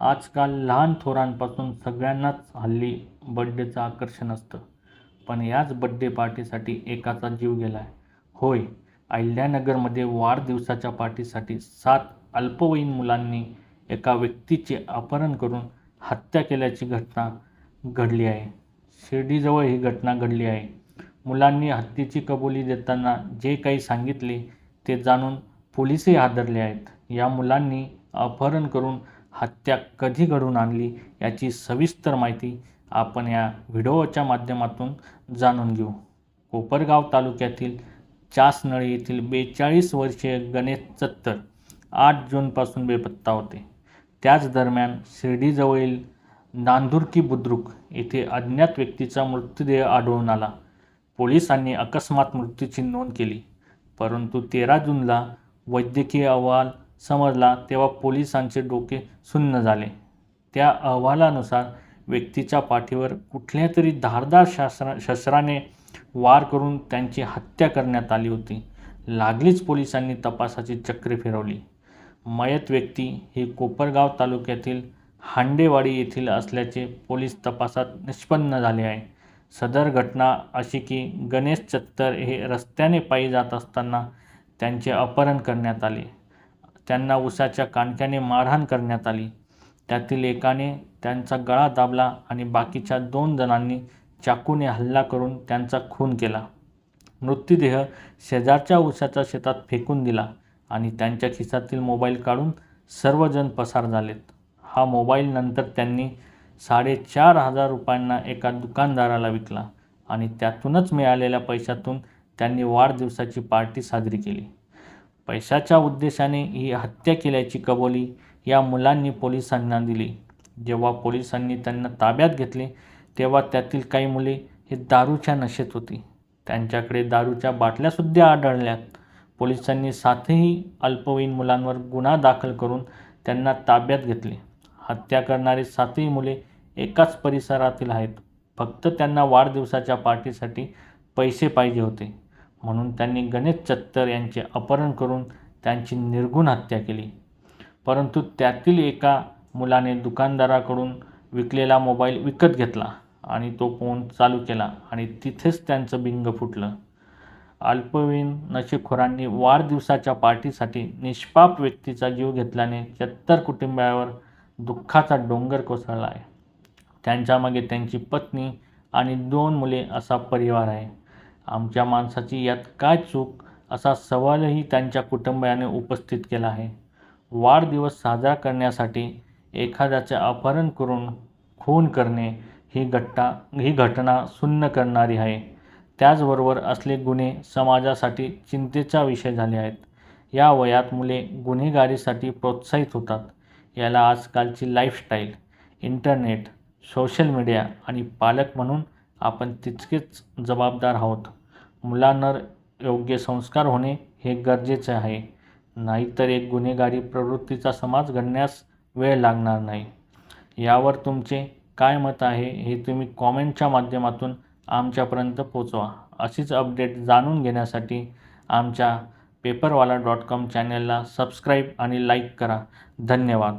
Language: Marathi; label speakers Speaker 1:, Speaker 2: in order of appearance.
Speaker 1: आजकाल लहान थोरांपासून सगळ्यांनाच हल्ली बड्डेचं आकर्षण असतं. पण याच बड्डे पार्टीसाठी एकाचा जीव गेला आहे होय अहिल्यानगरमध्ये वाढदिवसाच्या पार्टीसाठी सात अल्पवयीन मुलांनी एका व्यक्तीचे अपहरण करून हत्या केल्याची घटना घडली आहे. शिर्डीजवळ ही घटना घडली आहे. मुलांनी हत्येची कबुली देताना जे काही सांगितले ते जाणून पोलीसही हादरले आहेत. या मुलांनी अपहरण करून हत्या कधी घडून आणली याची सविस्तर माहिती आपण या व्हिडिओच्या माध्यमातून जाणून घेऊ. कोपरगाव तालुक्यातील चासनळी येथील बेचाळीस वर्षीय गणेश चत्तर आठ जूनपासून बेपत्ता होते. त्याच दरम्यान शिर्डीजवळील नांदुर्की बुद्रुक येथे अज्ञात व्यक्तीचा मृतदेह आढळून आला. पोलिसांनी अकस्मात मृत्यूची नोंद केली परंतु तेरा जूनला वैद्यकीय अहवाल समजला तेव्हा पोलिसांचे डोके सुन्न झाले. त्या अहवालानुसार व्यक्तीच्या पाठीवर कुठल्या तरी धारदार शास्त्र शस्त्राने वार करून त्यांची हत्या करण्यात आली होती. लागलीच पोलिसांनी तपासाची चक्रे फिरवली. मयत व्यक्ती ही कोपरगाव तालुक्यातील हांडेवाडी येथील असल्याचे पोलीस तपासात निष्पन्न झाले आहे. सदर घटना अशी की गणेश चत्तर हे रस्त्याने पायी जात असताना त्यांचे अपहरण करण्यात आले. त्यांना उसाच्या कांडक्याने मारहाण करण्यात आली. त्यातील एकाने त्यांचा गळा दाबला आणि बाकीच्या दोन जणांनी चाकूने हल्ला करून त्यांचा खून केला. मृत्यूदेह शेजारच्या उसाच्या शेतात फेकून दिला आणि त्यांच्या खिशातील मोबाईल काढून सर्वजण पसार झालेत. हा मोबाईल नंतर त्यांनी साडेचार हजार रुपयांना एका दुकानदाराला विकला आणि त्यातूनच मिळालेल्या पैशातून त्यांनी वाढदिवसाची पार्टी साजरी केली. पैशाच्या उद्देशाने ही हत्या केल्याची कबुली या मुलांनी पोलिसांना दिली. जेव्हा पोलिसांनी त्यांना ताब्यात घेतले तेव्हा त्यातील काही मुले हे दारूच्या नशेत होती. त्यांच्याकडे दारूच्या बाटल्यासुद्धा आढळल्यात पोलिसांनी सातही अल्पवयीन मुलांवर गुन्हा दाखल करून त्यांना ताब्यात घेतले. हत्या करणारी सातही मुले एकाच परिसरातील आहेत. फक्त त्यांना वाढदिवसाच्या पार्टीसाठी पैसे पाहिजे होते. म्हणून त्यांनी गणेश चत्तर यांचे अपहरण करून त्यांची निर्गुण हत्या केली. परंतु त्यातील एका मुलाने दुकानदाराकडून विकलेला मोबाईल विकत घेतला आणि तो फोन चालू केला आणि तिथेच त्यांचं बिंग फुटलं. अल्पवयीन नशेखोरांनी वाढदिवसाच्या पार्टीसाठी निष्पाप व्यक्तीचा जीव घेतल्याने चत्तर कुटुंबावर दुःखाचा डोंगर कोसळला आहे. त्यांच्यामागे त्यांची पत्नी आणि दोन मुले असा परिवार आहे. आमच्या माणसाची यात काय चूक? असा सवालही त्यांच्या कुटुंबियाने उपस्थित केला आहे. वाढदिवस साजरा करण्यासाठी एखाद्याचे अपहरण करून खून करणे ही घटना ही घटना सुन्न करणारी आहे. त्याचबरोबर असले गुन्हे समाजासाठी चिंतेचा विषय झाले आहेत. या वयात मुले गुन्हेगारीसाठी प्रोत्साहित होतात. याला आजकालची लाईफस्टाईल इंटरनेट सोशल मीडिया आणि पालक म्हणून आपण तितकेच जबाबदार आहोत. मुलांवर योग्य संस्कार होणे हे गरजेचे आहे. नाहीतर एक गुन्हेगारी प्रवृत्तीचा समाज घडण्यास वेळ लागणार नाही. यावर तुमचे काय मत आहे हे तुम्ही कॉमेंटच्या माध्यमातून आमच्यापर्यंत पोचवा. अशीच अपडेट जाणून घेण्यासाठी आमच्या पेपरवाला डॉट कॉम चॅनलला सबस्क्राईब आणि लाईक करा. धन्यवाद.